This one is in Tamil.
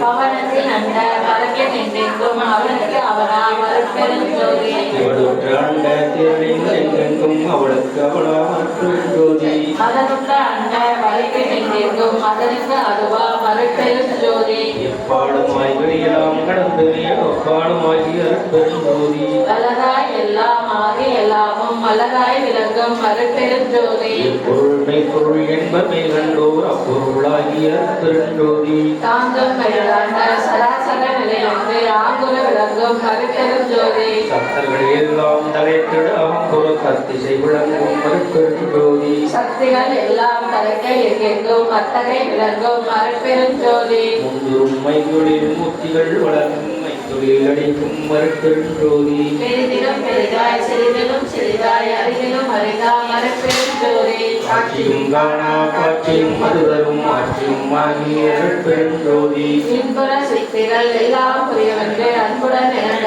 பவனத்தில் அண்ட பரப்பில் நின்றெங்கும் அவனுக்கு அவனாம் அருட்பெரும் ஜோதி இவளுற்ற அண்ட திரளில் எங்கெங்கும் அவளுக்கு அண்ட அதனுக்கு அதுவா மறுப்பெரும் ஜோதி எப்பாடும் வெளியெல்லாம் ஒப்பாடுமாகி அருட்பெருஞ்சோதி வல்லதாய் எல்லாம் ஆகி எல்லாமும் வல்லதாய் விளங்கும் அருட்பெரும் ஜோதி எப்பொருள் மெய்ப்பொருள் என்பமை கண்டோர் அப்பொருளாகிய அருட்பெருஞ்சோதி. தாங்கும் மெழுகாண்ட சராசர நிலையிலிருந்து ஆங்குல விளங்கும் அருட்பெரும் ஜோதி சத்தர்கள் எல்லாம் தலைத்திட அம்புற கத்திசை விளங்கும் அருட்பெருஞ்சோதி. சக்திகள் எல்லாம் தலைக்கை எங்கெங்கும் அத்தகை விளங்கும் அருட்பெரும் ஜோதி முந்துரும் மைதொழில் மூர்த்திகள் வளரும். மைதொழில் அடிக்கும் அருட்பெருஞ்சோதி பெரிதிலும் பெரிதாய் சிறிதிலும் சிறிதாய் அரிதிலும் அரிதாம் அருட்பெரும் ஜோதி காட்சியும் காணா காட்சியும் மதுதரும் ஆட்சியும் ஆகிய இன்புற எல்லாம் அன்புடன் என்னை